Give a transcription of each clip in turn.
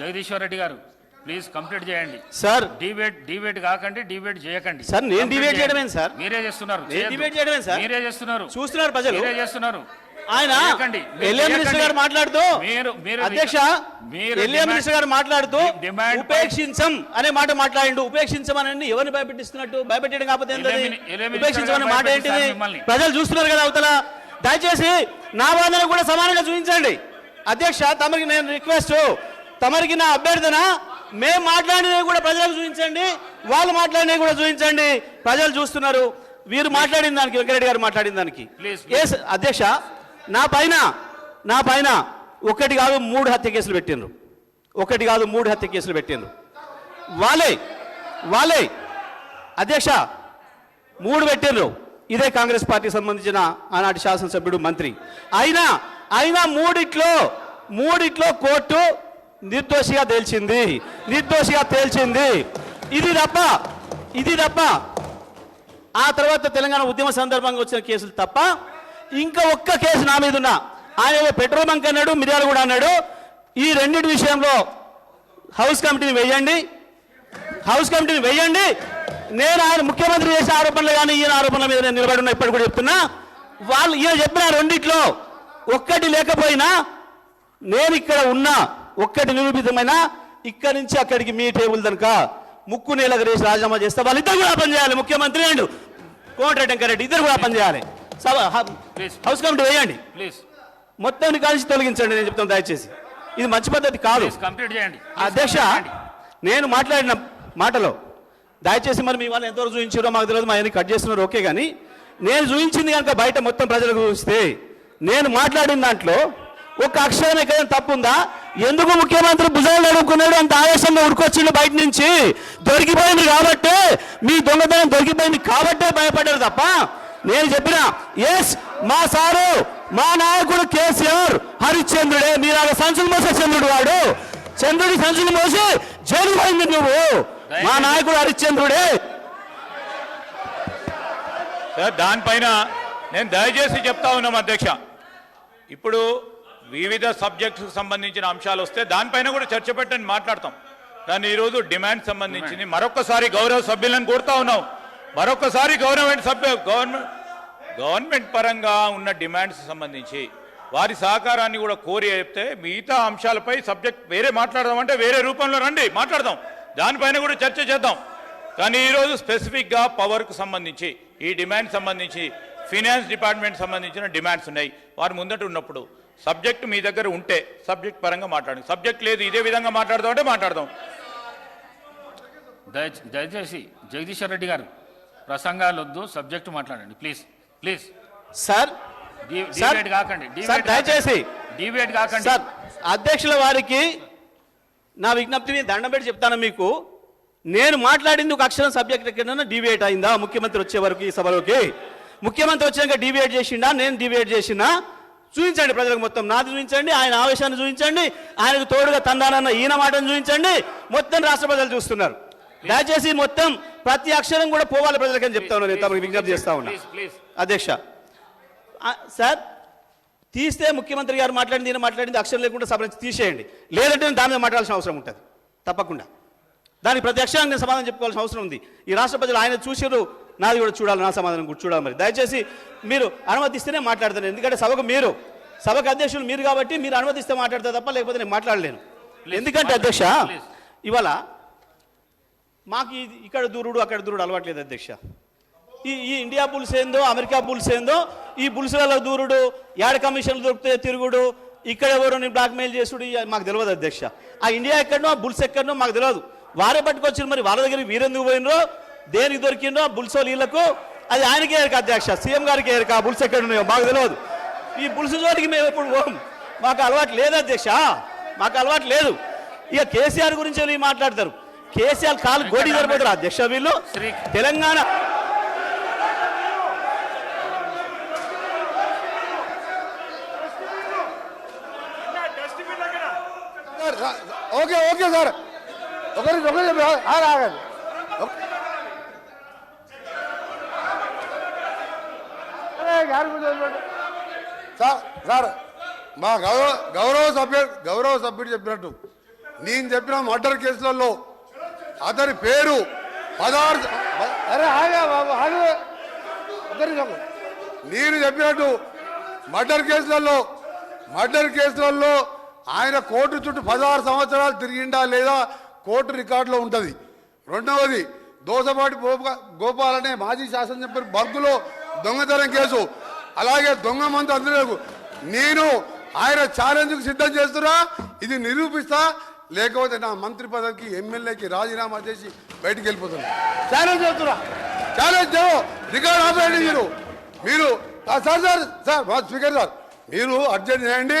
Jagadishwar Reddy garu please complete చేయండి. Sir. Debate debate కాకండి debate చేయకండి. సార్, నేను Complete debate చేయండి. చేయడమేంటి సార్? మీరే చేస్తున్నారు. నేను debate చేయడమేంటి సార్? మీరే చేస్తున్నారు. చూస్తున్నారు ప్రజలు. మీరే చేస్తున్నారు. ఆయన ఎల్ఏ మినిస్టర్. గారు మాట్లాడుతూ మీరు మీరు అధ్యక్ష మీరు ఎల్ఏ మినిస్టర్ గారు మాట్లాడుతూ డిమాండ్ ఉపేక్షించం అనే మాట మాట్లాడిండు. ఉపేక్షించం అని ఎవరిని భయపెట్టిస్తున్నట్టు? భయపెట్టడం కాకపోతే ఏంటది? ఎల్ఏ మిని- ఎల్ఏ మినిస్టర్ ఉపేక్షించం అనే గారు మాట ఏంటిది. ప్రజలు చూస్తున్నారు కదా అవతల. దయచేసి నా వాదన కూడా సమానంగా చూపించండి. అధ్యక్ష తమరికి నేను రిక్వెస్ట్ తమరికి నా అభ్యర్థన మేము మాట్లాడినవి కూడా ప్రజలకు చూపించండి వాళ్ళు మాట్లాడినవి కూడా చూపించండి. ప్రజలు చూస్తున్నారు. వీరు మాట్లాడిన దానికి వెంకరెడ్డి గారు మాట్లాడిన దానికి. అధ్యక్ష నా పైన నా పైన ఒకటి కాదు మూడు హత్య కేసులు పెట్టిండ్రు. ఒకటి కాదు మూడు హత్య కేసులు పెట్టిండ్రు. వాళ్ళే వాళ్ళే. అధ్యక్ష మూడు పెట్టిండ్రు. ఇదే కాంగ్రెస్ పార్టీకి సంబంధించిన ఆనాటి శాసనసభ్యుడు మంత్రి. అయినా అయినా మూడిట్లో మూడిట్లో కోర్టు నిర్దోషిగా తేల్చింది. నిర్దోషిగా తేల్చింది. ఇది తప్ప ఇది తప్ప. ఆ తర్వాత తెలంగాణ ఉద్యమ సందర్భంగా వచ్చిన కేసులు తప్ప ఇంకా ఒక్క కేసు నా మీద ఉన్నా. ఆయన పెట్రోల్ బంక్ అన్నాడు మిర్యాలు కూడా అన్నాడు. ఈ రెండింటి విషయంలో హౌస్ కమిటీని వేయండి. హౌస్ కమిటీని వేయండి. నేను ఆయన ముఖ్యమంత్రి చేసే ఆరోపణలు కానీ ఈయన ఆరోపణల మీద నేను నిలబడి ఉన్నా ఇప్పటి కూడా చెప్తున్నా. వాళ్ళు ఈయన చెప్పిన రెండిట్లో ఒక్కటి లేకపోయినా నేను ఇక్కడ ఉన్నా. ఒక్కటి నిరూపితమైన ఇక్కడి నుంచి అక్కడికి మీ టేబుల్ దనక ముక్కు నేలకు రేసి రాజీనామా చేస్తే వాళ్ళిద్దరు కూడా పనిచేయాలి ముఖ్యమంత్రి అండ్. కోమటిరెడ్డి వెంకరెడ్డి ఇద్దరు కూడా పనిచేయాలి. హౌస్ కమిటీ వేయండి. ప్లీజ్ మొత్తాన్ని కలిసి తొలగించండి నేను చెప్తాను దయచేసి. ఇది మంచి పద్ధతి కాదు. కంప్లీట్ చేయండి. అధ్యక్ష నేను మాట్లాడిన మాటలో దయచేసి మరి మీ వాళ్ళు ఎంతవరకు చూపించారో మాకు తెలియదు మా కట్ చేస్తున్నారు ఓకే కానీ నేను చూపించింది కనుక బయట మొత్తం ప్రజలకు చూస్తే నేను మాట్లాడిన దాంట్లో ఒక అక్షరం ఎక్కడైనా తప్పు ఉందా? ఎందుకు ముఖ్యమంత్రి భుజాలు అడుగుకున్నాడు అంత ఆవేశంగా ఉడుకొచ్చిండు బయట నుంచి. దొరికిపోయింది కాబట్టి మీ దొంగతనం దొరికిపోయింది కాబట్టే భయపడ్డారు తప్ప. నేను చెప్పిన ఎస్ మా సారు మా నాయకుడు కేసీఆర్ హరిశ్చంద్రుడే. మీలాగా సంచులు మోసే చంద్రుడు వాడు. చంద్రుడి సంచులు మోసి జైలు పోయింది నువ్వు. మా నాయకుడు హరిశ్చంద్రుడే. దానిపైన నేను దయచేసి చెప్తా ఉన్నాం అధ్యక్ష. ఇప్పుడు వివిధ సబ్జెక్ట్స్కి సంబంధించిన అంశాలు వస్తే దానిపైన కూడా చర్చ పెట్టని మాట్లాడతాం. కానీ ఈరోజు డిమాండ్ సంబంధించింది. మరొకసారి గౌరవ సభ్యులను కోరుతా ఉన్నాం. మరొకసారి గవర్నమెంట్ సభ్యు గవర్నమెంట్ గవర్నమెంట్ పరంగా ఉన్న డిమాండ్స్ సంబంధించి వారి సహకారాన్ని కూడా కోరి చెప్తే మిగతా అంశాలపై సబ్జెక్ట్ వేరే మాట్లాడదామంటే వేరే రూపంలో రండి మాట్లాడదాం. దానిపైన కూడా చర్చ చేద్దాం. కానీ ఈరోజు స్పెసిఫిక్గా పవర్కు సంబంధించి ఈ డిమాండ్ సంబంధించి ఫినాన్స్ డిపార్ట్మెంట్ సంబంధించిన డిమాండ్స్ ఉన్నాయి. వారు ముందట ఉన్నప్పుడు సబ్జెక్ట్ మీ దగ్గర ఉంటే సబ్జెక్ట్ పరంగా మాట్లాడండి సబ్జెక్ట్ లేదు ఇదే విధంగా మాట్లాడదాం అంటే మాట్లాడదాం. దయ- దయచేసి జగదీశ్వర్ రెడ్డి గారు ప్రసంగాలు వద్దు సబ్జెక్టు మాట్లాడండి. Please please. సార్ డిబేట్ కాకండి దయచేసి. డిబేట్ కాకండి. సార్ అధ్యక్షుల వారికి నా విజ్ఞప్తిని దండం పెట్టి చెప్తాను మీకు. నేను మాట్లాడింది ఒక అక్షరం సబ్జెక్ట్ ఎక్కడైనా డివియేట్ అయిందా? ముఖ్యమంత్రి వచ్చే వరకు ఈ సభలోకి. ముఖ్యమంత్రి వచ్చాక డివియేట్ చేసిండా? నేను డివియేట్ చేసినా? చూపించండి ప్రజలకు మొత్తం. నాది చూపించండి ఆయన ఆవేశాన్ని చూపించండి ఆయనకు తోడుగా తందానన్న ఈయన మాటను చూపించండి. మొత్తం రాష్ట్ర ప్రజలు చూస్తున్నారు. దయచేసి మొత్తం ప్రతి అక్షరం కూడా పోవాలి ప్రజలకని చెప్తా ఉన్నా నేను తమకు విజ్ఞప్తి చేస్తా ఉన్నా. అధ్యక్ష. సార్ తీస్తే ముఖ్యమంత్రి గారు మాట్లాడింది ఈయన మాట్లాడింది అక్షరం లేకుండా సభ నుంచి తీసేయండి. లేదంటే నేను దాని మీద మాట్లాడాల్సిన అవసరం ఉంటుంది. తప్పకుండా. దానికి ప్రతి అక్షరానికి నేను సమాధానం చెప్పుకోవాల్సిన అవసరం ఉంది. ఈ రాష్ట్ర ప్రజలు ఆయన చూసారు నాది కూడా చూడాలి నా సమాధానం కూడా చూడాలి మరి. దయచేసి మీరు అనుమతిస్తేనే మాట్లాడతాను. ఎందుకంటే సభకు మీరు సభకు అధ్యక్షులు మీరు కాబట్టి మీరు అనుమతిస్తే మాట్లాడతా తప్ప లేకపోతే నేను మాట్లాడలేను. ఎందుకంటే అధ్యక్ష. ఇవాళ మాకు ఇక్కడ దూరుడు అక్కడ దూరుడు అలవాట్లేదు అధ్యక్ష. ఈ ఈ ఇండియా బుల్స్ ఏందో అమెరికా బుల్స్ ఏందో ఈ బుల్స్లలో దూరుడు యాడ కమిషన్లు దొరికితే తిరుగుడు ఇక్కడ ఎవరు బ్లాక్ మెయిల్ చేసుడు మాకు తెలియదు అధ్యక్ష. ఆ ఇండియా ఎక్కడనో ఆ బుల్స్ ఎక్కడనో మాకు తెలియదు. వారే పట్టుకొచ్చారు మరి వాళ్ళ దగ్గర వీరెందుకు పోయినరో దేనికి దొరికిందో బుల్సో వీళ్ళకు అది ఆయనకే ఎరక అధ్యక్ష సీఎం గారికి ఎరక బుల్స్ ఎక్కడ ఉన్నాయో మాకు తెలియదు. ఈ బుల్స్ చోటికి మేము ఎప్పుడు పోం? మాకు అలవాటు లేదు అధ్యక్ష మాకు అలవాటు లేదు. ఇక కేసీఆర్ గురించి ఏమి మాట్లాడతారు? కేసీఆర్ కాలు గోడి సరిపోతారు అధ్యక్ష వీళ్ళు? Shri Telangana okay okay sir. ఒకరి ఒకరి ఆగ- ఆగండి. సార్ సార్ మా గౌరవ గౌరవ సభ్యుడు గౌరవ సభ్యుడు చెప్పినట్టు. నేను చెప్పిన మర్డర్ కేసులలో అతని పేరు పదహారు అరే ఆగా బాబు ఆగు. నేను చెప్పినట్టు మర్డర్ కేసులలో మర్డర్ కేసులలో ఆయన కోర్టు చుట్టూ పదహారు సంవత్సరాలు తిరిగిండా లేదా కోర్టు రికార్డులో ఉంటుంది. రెండవది దోసపాటి గోప- గోపాల్ అనే మాజీ శాసనసభ్యులు బర్గులో దొంగతనం కేసు. అలాగే దొంగ మందు అందరూ నేను ఆయన ఛాలెంజ్కు సిద్ధం చేస్తున్నా ఇది నిరూపిస్తా లేకపోతే నా మంత్రి పదవికి ఎమ్మెల్యేకి రాజీనామా చేసి బయటికి వెళ్ళిపోతున్నా. ఛాలెంజ్ చేస్తున్నా. ఛాలెంజ్ రికార్డ్ ఆపేయండి మీరు మీరు sir sir sir speaker sir మీరు అర్జెంట్ చేయండి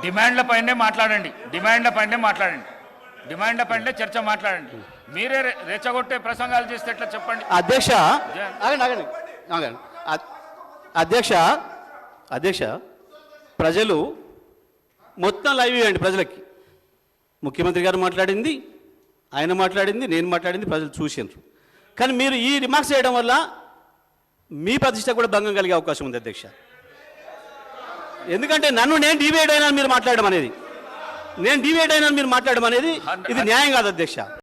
డిమాండ్ల పైనే మాట్లాడండి. డిమాండ్ల పైనే మాట్లాడండి. డిమాండ్ల పైనే చర్చ మాట్లాడండి. మీరే రెచ్చగొట్టే ప్రసంగాలు చేస్తే ఎట్లా చెప్పండి? అధ్యక్ష అధ్యక్ష అధ్యక్ష ప్రజలు మొత్తం లైవ్ ఇవ్వండి ప్రజలకి. ముఖ్యమంత్రి గారు మాట్లాడింది ఆయన మాట్లాడింది నేను మాట్లాడింది ప్రజలు చూసిండ్రు. కానీ మీరు ఈ రిమార్క్స్ చేయడం వల్ల మీ ప్రతిష్ట కూడా భంగం కలిగే అవకాశం ఉంది అధ్యక్ష. ఎందుకంటే నన్ను నేను డివైడ్ అయినా మీరు మాట్లాడడం అనేది. నేను డివైడ్ అయినా మీరు మాట్లాడడం అనేది. ఇది న్యాయం కాదు అధ్యక్ష.